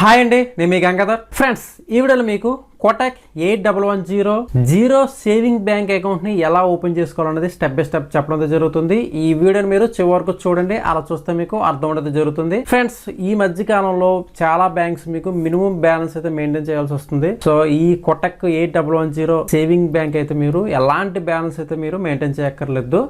Hi అండి నేను మీ Gangadhar. Friends ఈ వీడియోలో మీకు Kotak eight double one zero zero saving bank అకౌంట్ని ఎలా ఓపెన్ చేసుకోవాలనేది స్టెప్ బై స్టెప్ చెప్పడం జరుగుతుంది. ఈ వీడియోని మీరు చివరికి చూడండి అలా చూస్తే మీకు అర్థం ఉండదు జరుగుతుంది. ఫ్రెండ్స్ ఈ మధ్య కాలంలో చాలా బ్యాంక్స్ మీకు మినిమం బ్యాలెన్స్ అయితే మెయింటైన్ చేయాల్సి వస్తుంది. సో ఈ Kotak eight double one zero saving bank అయితే మీరు ఎలాంటి బ్యాలెన్స్ అయితే మీరు మెయింటైన్ చేయక్కర్లేదు.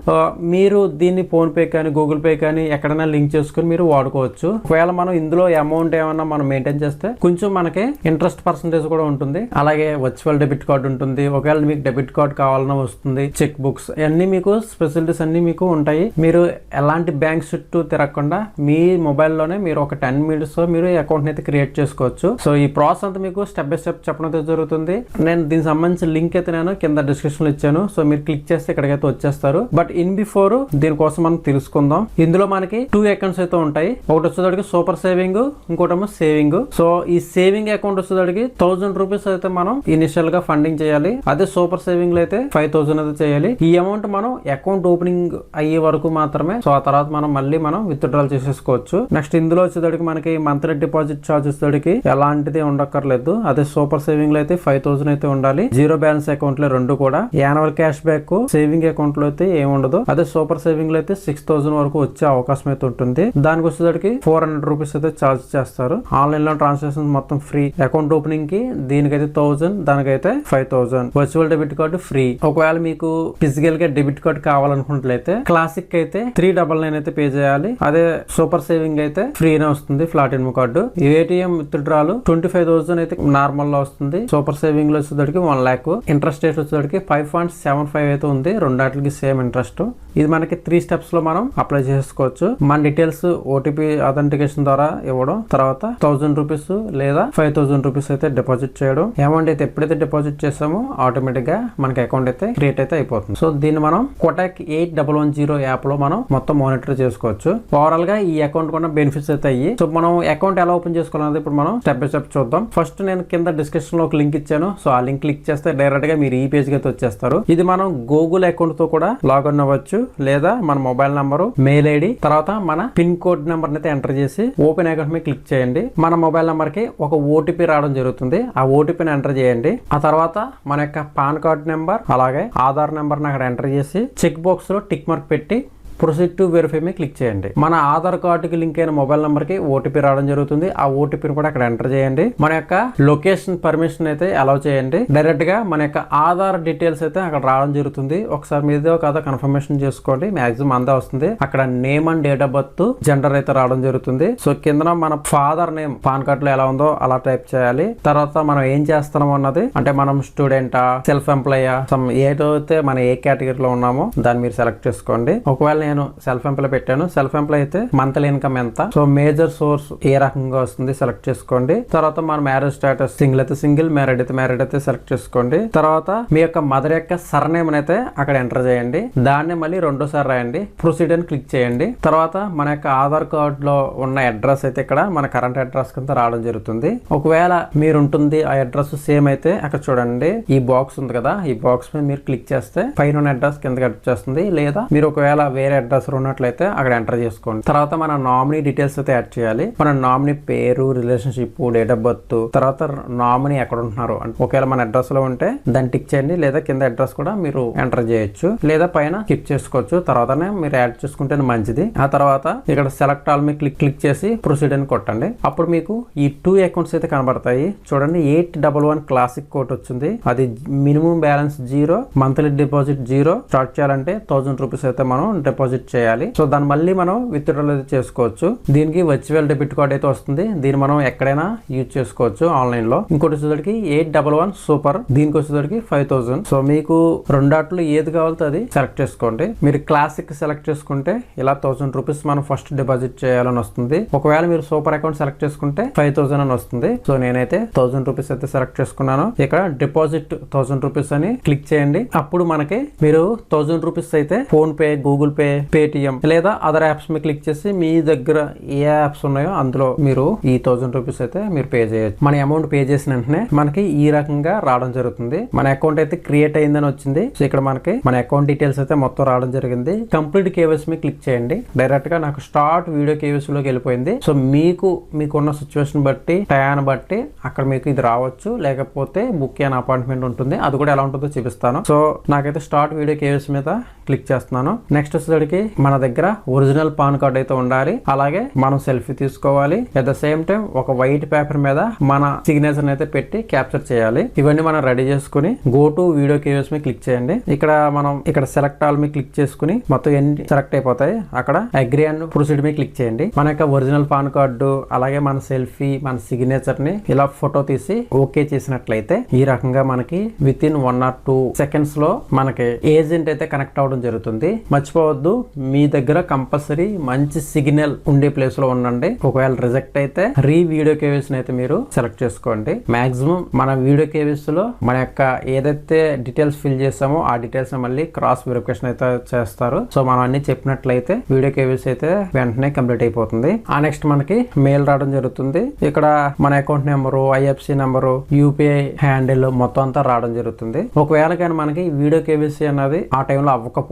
మీరు దీన్ని ఫోన్ పే కానీ గూగుల్ పే కానీ ఎక్కడైనా లింక్ చేసుకుని మీరు వాడుకోవచ్చు. ఒకవేళ మనం ఇందులో అమౌంట్ ఏమన్నా మనం మెయింటైన్ చేస్తే కొంచెం మనకి ఇంట్రెస్ట్ పర్సంటేజ్ కూడా ఉంటుంది. అలాగే వర్చువల్ డెబిట్ కార్డ్ ఉంటుంది. ఒకవేళ మీకు డెబిట్ కార్డ్ కావాలన్నా వస్తుంది చెక్ బుక్స్ అన్ని మీకు ఫెసిలిటీస్ అన్ని మీకు ఉంటాయి. మీరు ఎలాంటి బ్యాంక్ చుట్టూ తిరగకుండా మీ మొబైల్లోనే మీరు ఒక టెన్ మినిట్స్ మీరు అకౌంట్ అయితే క్రియేట్ చేసుకోవచ్చు. సో ఈ ప్రాసెస్ అంతా మీకు స్టెప్ బై స్టెప్ చెప్పడం అయితే జరుగుతుంది. నేను దీనికి సంబంధించిన లింక్ అయితే నేను కింద డిస్క్రిప్షన్లో ఇచ్చాను. సో మీరు క్లిక్ చేస్తే ఇక్కడికైతే వచ్చేస్తారు. బట్ ఇన్ బిఫోర్ దీనికోసం మనం తెలుసుకుందాం. ఇందులో మనకి టూ అకౌంట్స్ అయితే ఉంటాయి. ఒకటి వచ్చేదానికి సూపర్ సేవింగ్ ఇంకోటేమో సేవింగ్ సో ఈ సేవింగ్ అకౌంట్ వచ్చేదానికి థౌసండ్ రూపీస్ అయితే మనం ఇనిషియల్గా ఫండింగ్ చేయాలి. అదే సూపర్ సేవింగ్లో అయితే ఫైవ్ థౌసండ్ అయితే చేయాలి. ఈ అమౌంట్ మనం అకౌంట్ ఓపెనింగ్ అయ్యే వరకు మాత్రమే సో ఆ తర్వాత మనం మళ్ళీ మనం విత్డ్రాల్ చేసేసుకోవచ్చు. నెక్స్ట్ ఇందులో వచ్చేసరికి మనకి మంత్లీ డిపాజిట్ చార్జెస్ తోడికి ఎలాంటిది ఉండక్కర్లేదు. అదే సూపర్ సేవింగ్లో అయితే ఫైవ్ థౌసండ్ అయితే ఉండాలి. జీరో బ్యాలెన్స్ అకౌంట్లో రెండు కూడా. యాన్యువల్ క్యాష్ బ్యాక్ సేవింగ్ అకౌంట్లో అయితే ఏమి ఉండదు. అదే సూపర్ సేవింగ్లో అయితే సిక్స్ థౌసండ్ వరకు వచ్చే అవకాశం అయితే ఉంటుంది. దానికి వచ్చేసరికి ఫోర్ హండ్రెడ్ రూపీస్ అయితే చార్జ్ చేస్తారు. ఆన్లైన్లో ట్రాన్సాక్షన్ మొత్తం ఫ్రీ అకౌంట్ ఓపెనింగ్కి దీనికైతే థౌసండ్ దానికైతే five thousand virtual debit card free ఒకవేళ మీకు ఫిజికల్గా డెబిట్ కార్డు కావాలనుకున్నట్లయితే క్లాసిక్ అయితే త్రీ డబల్ నైన్ అయితే పే చేయాలి. అదే సూపర్ సేవింగ్ అయితే ఫ్రీనే వస్తుంది ప్లాటినం కార్డు. ఏటీఎం విత్డ్రాలు ట్వంటీ ఫైవ్ థౌసండ్ అయితే నార్మల్లో వస్తుంది. సూపర్ సేవింగ్లో వచ్చేసరికి వన్ ల్యాక్ ఇంట్రెస్ట్ రేట్ వచ్చేసరికి ఫైవ్ పాయింట్ సెవెన్ ఫైవ్ అయితే ఉంది. రెండాటికి సేమ్ ఇంట్రెస్ట్ ఇది మనకి త్రీ స్టెప్స్లో మనం అప్లై చేసుకోవచ్చు. మన డీటెయిల్స్ ఓటీపీ అథెంటికేషన్ ద్వారా ఇవ్వడం. తర్వాత థౌసండ్ రూపీస్ లేదా ఫైవ్ థౌసండ్ రూపీస్ అయితే డిపాజిట్ చేయడం. అమౌంట్ అయితే ఎప్పుడైతే డిపాజిట్ చేసామో ఆటోమేటిక్గా మనకి అకౌంట్ అయితే క్రియేట్ అయితే అయిపోతుంది. సో దీన్ని మనం Kotak eight double one zero యాప్లో మనం మొత్తం మానిటర్ చేసుకోవచ్చు. ఓవరాల్గా ఈ అకౌంట్ కూడా బెనిఫిట్స్ అయితే అయ్యి సో మనం అకౌంట్ ఎలా ఓపెన్ చేసుకోవాలనేది ఇప్పుడు మనం స్టెప్ బై స్టెప్ చూద్దాం. ఫస్ట్ నేను కింద డిస్క్రిప్షన్లో ఒక లింక్ ఇచ్చాను. సో ఆ లింక్ క్లిక్ చేస్తే డైరెక్ట్గా మీరు ఈ పేజ్కి అయితే వచ్చేస్తారు. ఇది మనం గూగుల్ అకౌంట్తో కూడా లాగిన్ అవ్వచ్చు లేదా మన మొబైల్ నంబరు మెయిల్ ఐడి తర్వాత మన పిన్ కోడ్ నెంబర్ అయితే ఎంటర్ చేసి ఓపెన్ అకౌంట్ మీద క్లిక్ చేయండి. మన మొబైల్ నెంబర్కి ఒక ఓటీపీ రావడం జరుగుతుంది. ఆ ఓటీపీని ఎంటర్ చేయండి. ఆ తర్వాత మన యొక్క పాన్ కార్డ్ నెంబర్ అలాగే ఆధార్ నెంబర్ అక్కడ ఎంటర్ చేసి చెక్ బాక్స్లో టిక్ మార్క్ పెట్టి ప్రొసీడ్ టు వెరిఫై మీద క్లిక్ చేయండి. మన ఆధార్ కార్డుకి లింక్ అయిన మొబైల్ నెంబర్కి ఓటీపీ రావడం జరుగుతుంది. ఆ ఓటీపీని కూడా అక్కడ ఎంటర్ చేయండి. మన యొక్క లొకేషన్ పర్మిషన్ అయితే అలౌ చేయండి. డైరెక్ట్గా మన యొక్క ఆధార్ డీటెయిల్స్ అయితే అక్కడ రావడం జరుగుతుంది. ఒకసారి మీదే కదా కన్ఫర్మేషన్ చేసుకోండి. మాక్సిమం అంతా వస్తుంది. అక్కడ name and date of birth gender అయితే రావడం జరుగుతుంది. సో కింద మన ఫాదర్ నేమ్ పాన్ కార్డ్లో ఎలా ఉందో అలా టైప్ చేయాలి. తర్వాత మనం ఏం చేస్తున్నాం అన్నది అంటే మనం స్టూడెంటా సెల్ఫ్ ఎంప్లాయా సమ్ ఏదైతే మన ఏ కేటగిరీలో ఉన్నామో దాన్ని మీరు సెలెక్ట్ చేసుకోండి. ఒకవేళ నేను సెల్ఫ్ ఎంప్లాయ్ పెట్టాను. సెల్ఫ్ ఎంప్లాయ్ అయితే మంత్లీ ఇన్కమ్ ఎంత? సో మేజర్ సోర్స్ ఏ రకంగా వస్తుంది సెలెక్ట్ చేసుకోండి. తర్వాత మన మ్యారేజ్ స్టేటస్ సింగిల్ అయితే సింగిల్ మ్యారీడ్ అయితే మ్యారీడ్ అయితే సెలెక్ట్ చేసుకోండి. తర్వాత మీ యొక్క మదర్ యొక్క సర్నేమ్ అయితే అక్కడ ఎంటర్ చేయండి. దాన్ని మళ్ళీ రెండోసారి రాయండి. ప్రొసీడ్ అని క్లిక్ చేయండి. తర్వాత మన యొక్క ఆధార్ కార్డ్లో ఉన్న అడ్రస్ అయితే ఇక్కడ మన కరెంట్ అడ్రస్ కింద రావడం జరుగుతుంది. ఒకవేళ మీరు ఉంటుంది ఆ అడ్రస్ సేమ్ అయితే అక్కడ చూడండి. ఈ బాక్స్ ఉంది కదా. ఈ బాక్స్ మీద మీరు క్లిక్ చేస్తే పైన ఉన్న అడ్రస్ కిందకి వచ్చేస్తుంది లేదా మీరు ఒకవేళ వేరే అడ్రస్ ఉన్నట్లయితే అక్కడ ఎంటర్ చేసుకోండి. తర్వాత మన నామినీ డీటెయిల్స్ అయితే యాడ్ చేయాలి. మన నామినీ పేరు రిలేషన్షిప్ డేట్ ఆఫ్ బర్త్ తర్వాత నామినీ ఎక్కడ ఉంటున్నారు అంటే ఒకవేళ మన అడ్రస్లో ఉంటే దాన్ని టిక్ చేయండి. లేదా కింద అడ్రస్ కూడా మీరు ఎంటర్ చేయొచ్చు. లేదా పైన క్లిక్ చేసుకోవచ్చు. తర్వాతనే మీరు యాడ్ చేసుకుంటే మంచిది. ఆ తర్వాత ఇక్కడ సెలెక్ట్ ఆల్ మీ క్లిక్ క్లిక్ చేసి ప్రొసీడ్ అని కొట్టండి. అప్పుడు మీకు ఈ టూ అకౌంట్స్ అయితే కనబడతాయి. చూడండి ఎయిట్ డబల్ వన్ క్లాసిక్ కోట్ వచ్చింది. అది minimum balance zero monthly deposit zero start చేయాలంటే థౌసండ్ రూపీస్ అయితే మనం డిపాజిట్ డిపాజిట్ చేయాలి. సో దాన్ని మళ్ళీ మనం విత్డ్రాల్ అయితే చేసుకోవచ్చు. దీనికి వర్చువల్ డెబిట్ కార్డ్ అయితే వస్తుంది. దీన్ని మనం ఎక్కడైనా యూజ్ చేసుకోవచ్చు ఆన్లైన్లో. ఇంకోటి వచ్చేసరికి ఎయిట్ డబల్ వన్ సూపర్ దీనికి వచ్చేసరికి ఫైవ్ థౌసండ్ సో మీకు రెండాట్లో ఏది కావాలో అది సెలెక్ట్ చేసుకోండి. మీరు క్లాసిక్ సెలెక్ట్ చేసుకుంటే ఇలా థౌసండ్ రూపీస్ మనం ఫస్ట్ డిపాజిట్ చేయాలని వస్తుంది. ఒకవేళ మీరు సూపర్ అకౌంట్ సెలెక్ట్ చేసుకుంటే ఫైవ్ థౌసండ్ అని వస్తుంది. సో నేనైతే థౌసండ్ రూపీస్ అయితే సెలెక్ట్ చేసుకున్నాను. ఇక్కడ డిపాజిట్ థౌసండ్ రూపీస్ అని క్లిక్ చేయండి. అప్పుడు మనకి మీరు థౌసండ్ రూపీస్ అయితే PhonePe Google pay Paytm లేదా అదర్ యాప్స్ మీద క్లిక్ చేసి మీ దగ్గర ఏ యాప్స్ ఉన్నాయో అందులో మీరు ఈ థౌసండ్ రూపీస్ అయితే మీరు పే చేయొచ్చు. మన అమౌంట్ పే చేసిన వెంటనే మనకి ఈ రకంగా రావడం జరుగుతుంది. మన అకౌంట్ అయితే క్రియేట్ అయిందని వచ్చింది. సో ఇక్కడ మనకి మన అకౌంట్ డీటెయిల్స్ అయితే మొత్తం రావడం జరిగింది. కంప్లీట్ కేవైసీ మీద క్లిక్ చేయండి. డైరెక్ట్గా నాకు స్టార్ట్ వీడియో కేవైసీ లోకి వెళ్ళిపోయింది. సో మీకు మీకున్న సిచ్యువేషన్ బట్టి టయాన్ని బట్టి అక్కడ మీకు ఇది రావచ్చు. లేకపోతే బుక్ అయిన అపాయింట్మెంట్ ఉంటుంది. అది కూడా ఎలా ఉంటుందో చూపిస్తాను. సో నాకైతే స్టార్ట్ వీడియో కేవైసీ మీద క్లిక్ చేస్తున్నాను. నెక్స్ట్ వచ్చేసరికి మన దగ్గర ఒరిజినల్ పాన్ కార్డ్ అయితే ఉండాలి. అలాగే మనం సెల్ఫీ తీసుకోవాలి. అట్ ద సేమ్ టైం ఒక వైట్ పేపర్ మీద మన సిగ్నేచర్ అయితే పెట్టి క్యాప్చర్ చేయాలి. ఇవన్నీ మనం రెడీ చేసుకుని గో టు వీడియో కేవైసీ మీద క్లిక్ చేయండి. ఇక్కడ మనం ఇక్కడ సెలెక్ట్ ఆల్ మీద క్లిక్ చేసుకుని మొత్తం ఎన్ని సెలెక్ట్ అయిపోతాయి? అక్కడ అగ్రి అండ్ ప్రొసీడ్ మీద క్లిక్ చేయండి. మన యొక్క ఒరిజినల్ పాన్ కార్డు అలాగే మన సెల్ఫీ మన సిగ్నేచర్ని ఇలా ఫోటో తీసి ఓకే చేసినట్లయితే ఈ రకంగా మనకి with in one or two సెకండ్స్లో మనకి ఏజెంట్ అయితే కనెక్ట్ అవడం జరుగుతుంది. మర్చిపోవద్దు మీ దగ్గర కంపల్సరీ మంచి సిగ్నల్ ఉండే ప్లేస్లో ఉండండి. ఒకవేళ రిజెక్ట్ అయితే రీ వీడియో కేవీస్ అయితే మీరు సెలెక్ట్ చేసుకోండి. మాక్సిమం మన వీడియో కేవీస్లో మన యొక్క ఏదైతే డీటెయిల్స్ ఫిల్ చేసామో ఆ డీటెయిల్స్ మళ్ళీ క్రాస్ వెరిఫికేషన్ అయితే చేస్తారు. సో మనం అన్ని చెప్పినట్లయితే వీడియో కేవీస్ అయితే వెంటనే కంప్లీట్ అయిపోతుంది. ఆ నెక్స్ట్ మనకి మెయిల్ రావడం జరుగుతుంది. ఇక్కడ మన account number IFSC number UPI handle మొత్తం అంతా రావడం జరుగుతుంది. ఒకవేళ కానీ మనకి వీడియో కేవీసీ అనేది ఆ టైంలో అవ్వకపోతే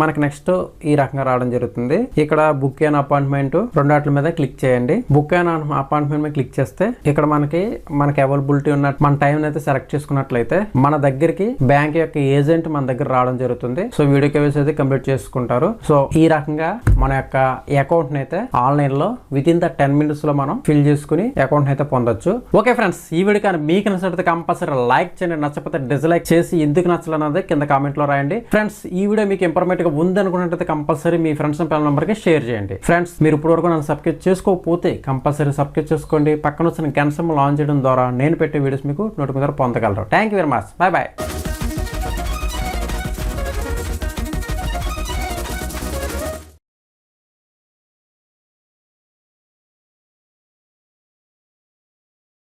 మనకి నెక్స్ట్ ఈ రకంగా రావడం జరుగుతుంది. ఇక్కడ బుక్ అయిన అపాయింట్మెంట్ రెండాట్ల మీద క్లిక్ చేయండి. బుక్ అయిన అపాయింట్మెంట్ మీద క్లిక్ చేస్తే ఇక్కడ మనకి మనకి అవైలబిలిటీ ఉన్న మన టైం అయితే సెలెక్ట్ చేసుకున్నట్లయితే మన దగ్గరికి బ్యాంక్ యొక్క ఏజెంట్ మన దగ్గర రావడం జరుగుతుంది. సో వీడియో కేవీస్ అయితే కంప్లీట్ చేసుకుంటారు. సో ఈ రకంగా మన యొక్క అకౌంట్ అయితే ఆన్లైన్లో విత్ ఇన్ ద టెన్ మినిట్స్లో మనం ఫిల్ చేసుకుని అకౌంట్ అయితే పొందొచ్చు. ఓకే ఫ్రెండ్స్ ఈ వీడియో కానీ మీకు నచ్చినట్టు కంపల్సరీ లైక్ చేయండి. నచ్చకపోతే డిస్లైక్ చేసి ఎందుకు నచ్చలేనది కింద కామెంట్లో రాయండి. ఫ్రెండ్స్ ఈ వీడియో మీకు ఇంపార్మెంట్గా గా ఉంది అనుకున్నట్లయితే కంపల్సరీ మీ ఫ్రెండ్స్ అండ్ నెంబర్కి షేర్ చేయండి. ఫ్రెండ్స్ మీరు ఇప్పుడు వరకు నన్ను సబ్స్క్రైబ్ చేసుకోకపోతే కంపల్సరీ సబ్స్క్రైబ్ చేసుకోండి. పక్కన వచ్చిన గంట లాంచ్ చేయడం ద్వారా నేను పెట్టే వీడియోస్ మీకు నోటిఫికేషన్ పొందగలరు. Thank you very much bye bye